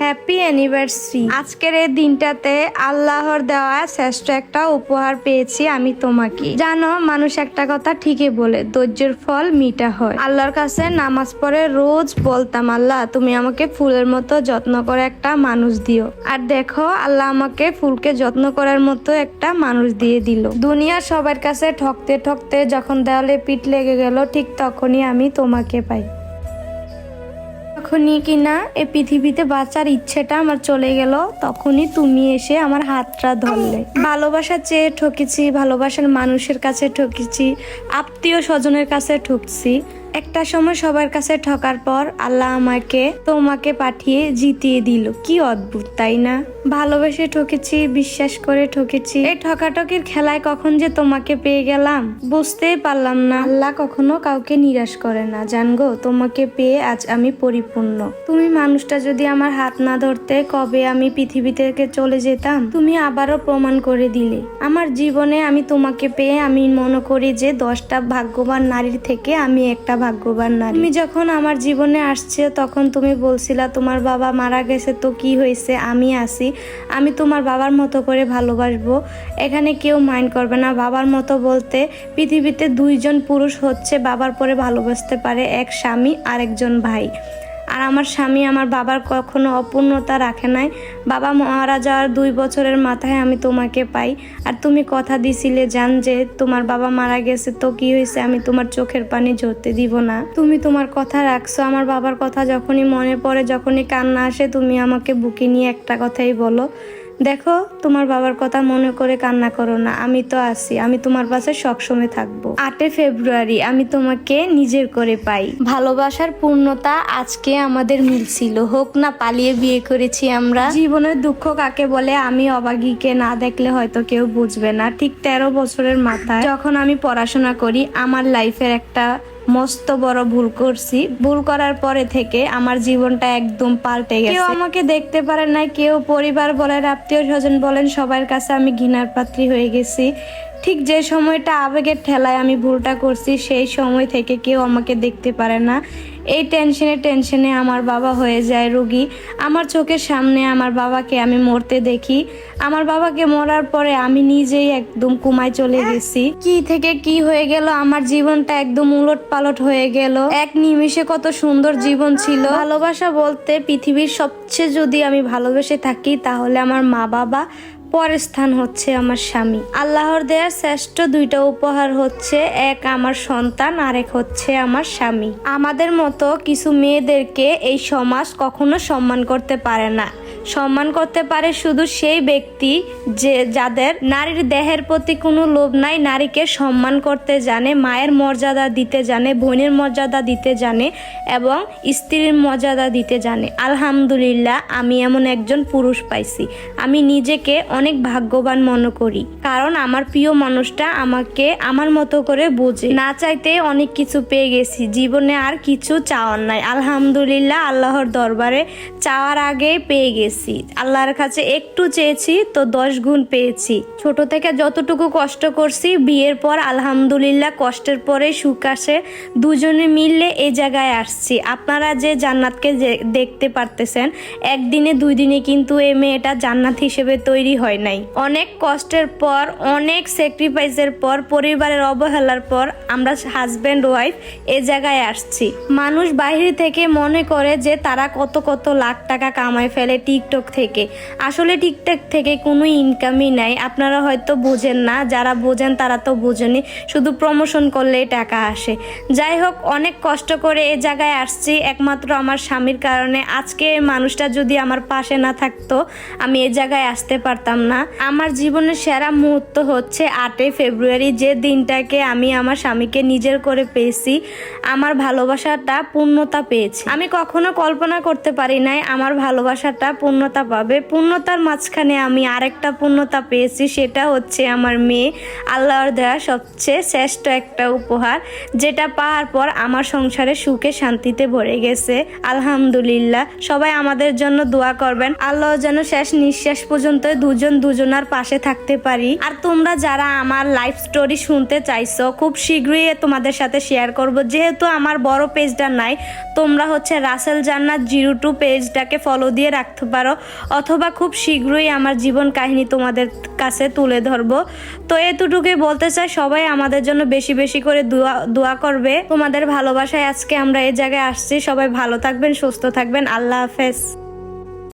Happy anniversary. আজকের এই দিনটাতে আল্লাহর দেওয়া শ্রেষ্ঠ একটা উপহার পেয়েছি আমি তোমাকে। জানো, মানুষ একটা কথা ঠিকই বলে, ধৈর্যের ফল মিঠা হয়। আল্লাহর কাছে নামাজ পড়ে রোজ বলতাম, আল্লাহ, তুমি আমাকে ফুলের মতো যত্ন করে একটা মানুষ দিও। আর দেখো, আল্লাহ আমাকে ফুলকে যত্ন করার মতো একটা মানুষ দিয়ে দিল। দুনিয়ার সবার কাছে ঠকতে ঠকতে যখন দেওয়ালে পিঠ লেগে গেল, ঠিক তখনই আমি তোমাকে পাই। যখনই কিনা এ পৃথিবীতে বাঁচার ইচ্ছেটা আমার চলে গেল। তখনই তুমি এসে আমার হাতটা ধরলে। ভালোবাসা চেয়ে ঠকেছি, ভালোবাসার মানুষের কাছে ঠকেছি, আত্মীয় স্বজনের কাছে ঠকছি। একটা সময় সবার কাছে ঠকার পর আল্লাহ আমাকে, তোমাকে পাঠিয়ে জিতিয়ে দিল। কি অদ্ভুত, তাই না? ভালোবেসে ঠকেছি, বিশ্বাস করে ঠকেছি। এই ঠকাঠকির খেলায় কখন যে তোমাকে পেয়ে গেলাম, বুঝতেই পারলাম না। আল্লাহ কখনো কাউকে নিরাশ করে না। জানগো তোমাকে পেয়ে আজ আমি পরিপূর্ণ। তুমি মানুষটা যদি আমার হাত না ধরতে, কবে আমি পৃথিবী থেকে চলে যেতাম? তুমি আবারও প্রমাণ করে দিলে। আমার জীবনে আমি তোমাকে পেয়ে আমি মনে করি যে দশটা ভাগ্যবান নারীর থেকে আমি একটা ভাগ্যবান না তুমি যখন আমার জীবনে আসছে, তখন তুমি বলছিলা, তোমার বাবা মারা গেছে, তো কি হয়েছে? আমি আসি আমি তোমার বাবার মতো করে ভালোবাসবো। এখানে কেউ মাইন্ড করবে না। বাবার মতো বলতে পৃথিবীতে দুইজন পুরুষ হচ্ছে, বাবার পরে ভালোবাসতে পারে এক স্বামী আর একজন ভাই। আর আমার স্বামী আমার বাবার কখনো অপূর্ণতা রাখে নাই। বাবা মারা যাওয়ার দুই বছরের মাথায় আমি তোমাকে পাই। আর তুমি কথা দিছিলে, জান যে তোমার বাবা মারা গেছে, তো কি হয়েছে? আমি তোমার চোখের পানি ঝরতে দিব না। তুমি তোমার কথা রাখছো, আমার বাবার কথা যখনই মনে পড়ে, যখনই কান্না আসে, তুমি আমাকে বুকে নিয়ে একটা কথাই বলো। দেখো, তোমার বাবার কথা মনে করে কান্না করো না, আমি তো আছি, আমি তোমার পাশে সবসময় থাকব। আটে ফেব্রুয়ারি, আমি তোমাকে নিজের করে পাই। ভালোবাসার পূর্ণতা আজকে আমাদের মিলছিল। হোক না পালিয়ে বিয়ে করেছি আমরা। জীবনের দুঃখ কাকে বলে, আমি অবাগীকে না দেখলে হয়তো কেউ বুঝবে না। ঠিক তেরো বছরের মাথায় যখন আমি পড়াশোনা করি, আমার লাইফের একটা মস্ত বড় ভুল করছি। ভুল করার পরে থেকে আমার জীবনটা একদম পাল্টে গেছে। কেউ আমাকে দেখতে পারে না কেউ পরিবার বলেন, আত্মীয় স্বজন বলেন, সবার কাছে আমি ঘৃণার পাত্রী হয়ে গেছি। ঠিক যে সময়টা আবেগের ঠেলায় আমি ভুলটা করছি, সেই সময় থেকে কেউ আমাকে দেখতে পারে না। এই টেনশনে টেনশনে আমার বাবা হয়ে যায় রুগী। আমার চোখের সামনে আমার বাবাকে আমি মরতে দেখি। আমার বাবাকে মরার পরে আমি নিজেই একদম কুমায় চলে গেছি। কি থেকে কি হয়ে গেল? আমার জীবনটা একদম উলট পালট হয়ে গেল। এক নিমিষে কত সুন্দর জীবন ছিল। ভালোবাসা বলতে পৃথিবীর সবচেয়ে যদি আমি ভালোবেসে থাকি, তাহলে আমার মা বাবা পরের স্থান হচ্ছে আমার স্বামী। আল্লাহর দেয়া শ্রেষ্ঠ দুইটা উপহার হচ্ছে, এক আমার সন্তান, আরেক হচ্ছে আমার স্বামী। আমাদের মতো কিছু মেয়েদেরকে এই সমাজ কখনো সম্মান করতে পারে না। সম্মান করতে পারে শুধু সেই ব্যক্তি যে, যাদের নারীর দেহের প্রতি কোনো লোভ নাই, নারীকে সম্মান করতে জানে, মায়ের মর্যাদা দিতে জানে, বোনের মর্যাদা দিতে জানে এবং স্ত্রীর মর্যাদা দিতে জানে। আলহামদুলিল্লাহ, আমি এমন একজন পুরুষ পাইছি। আমি নিজেকে অনেক ভাগ্যবান মনে করি। কারণ আমার প্রিয় মানুষটা আমাকে আমার মতো করে বোঝে। না চাইতে অনেক কিছু পেয়ে গেছি। জীবনে আর কিছু চাওয়ার নাই। আলহামদুলিল্লাহ, আল্লাহর দরবারে চাওয়ার আগে পেয়ে গেছি। আল্লাহর কাছে একটু চেয়েছি, তো দশ গুণ পেয়েছি। ছোট থেকে যতটুকু কষ্ট করছি, বিয়ের পর আলহামদুলিল্লাহ কষ্টের পরে সুখ আসে। দুজনে মিললে এই জায়গায় আসছি। আপনারা যে জান্নাতকে দেখতে পারতেছেন, একদিনে দুই দিনে কিন্তু এই মেয়েটা জান্নাত হিসেবে তৈরি হয় নাই। অনেক কষ্টের পর, অনেক স্যাক্রিফাইসের পর, পরিবারের অবহেলার পর আমরা হাজব্যান্ড ওয়াইফ এ জায়গায় আসছি। মানুষ বাইরে থেকে মনে করে যে তারা কত কত লাখ টাকা কামায় ফেলে টিকটক থেকে। আসলে টিকটক থেকে কোনো ইনকামই নাই। আপনারা হয়তো বোঝেন না, যারা বোঝেন তারা তো বোঝেনি শুধু প্রমোশন করলেই টাকা আসে। যাই হোক, অনেক কষ্ট করে এ জায়গায় আসছি। একমাত্র আমার স্বামীর কারণে। আজকে মানুষটা যদি আমার পাশে না থাকতো, আমি এ জায়গায় আসতে পারতাম না। আমার জীবনের সেরা মুহূর্ত হচ্ছে আটই ফেব্রুয়ারি, যে দিনটাকে আমি আমার স্বামীকে নিজের করে পেয়েছি। আমার ভালোবাসাটা, পূর্ণতা পেয়েছি। আমি কখনো কল্পনা করতে পারি নাই, আমার ভালোবাসাটা পূর্ণতা পাবে। পূর্ণতার মাঝখানে আমি আরেকটা পূর্ণতা পেয়েছি, সেটা হচ্ছে আমার মেয়ে। আল্লাহর দেওয়া সবচেয়ে শ্রেষ্ঠ একটা উপহার, যেটা পাওয়ার পর আমার সংসারে সুখে শান্তিতে ভরে গেছে। আলহামদুলিল্লাহ, সবাই আমাদের জন্য দোয়া করবেন। আল্লাহ যেন শেষ নিঃশ্বাস পর্যন্ত দুজন দুজনার পাশে থাকতে পারি। আর তোমরা যারা আমার লাইফ স্টোরি শুনতে চাইছো, খুব শীঘ্রই তোমাদের সাথে শেয়ার করব। যেহেতু আমার বড় পেজটা নাই, তোমরা হচ্ছে রাসেল জান্নাত জিরো টু পেজটাকে ফলো দিয়ে রাখতে পারো, অথবা খুব শীঘ্রই আমার জীবন কাহিনী তোমাদের কাছে তুলে ধরব। তো এতটুকুই বলতে চাই, সবাই আমাদের জন্য বেশি বেশি করে দোয়া দোয়া করবে। তোমাদের ভালোবাসায় আজকে আমরা এই জায়গায় আসছি। সবাই ভালো থাকবেন, সুস্থ থাকবেন। আল্লাহ হাফেজ।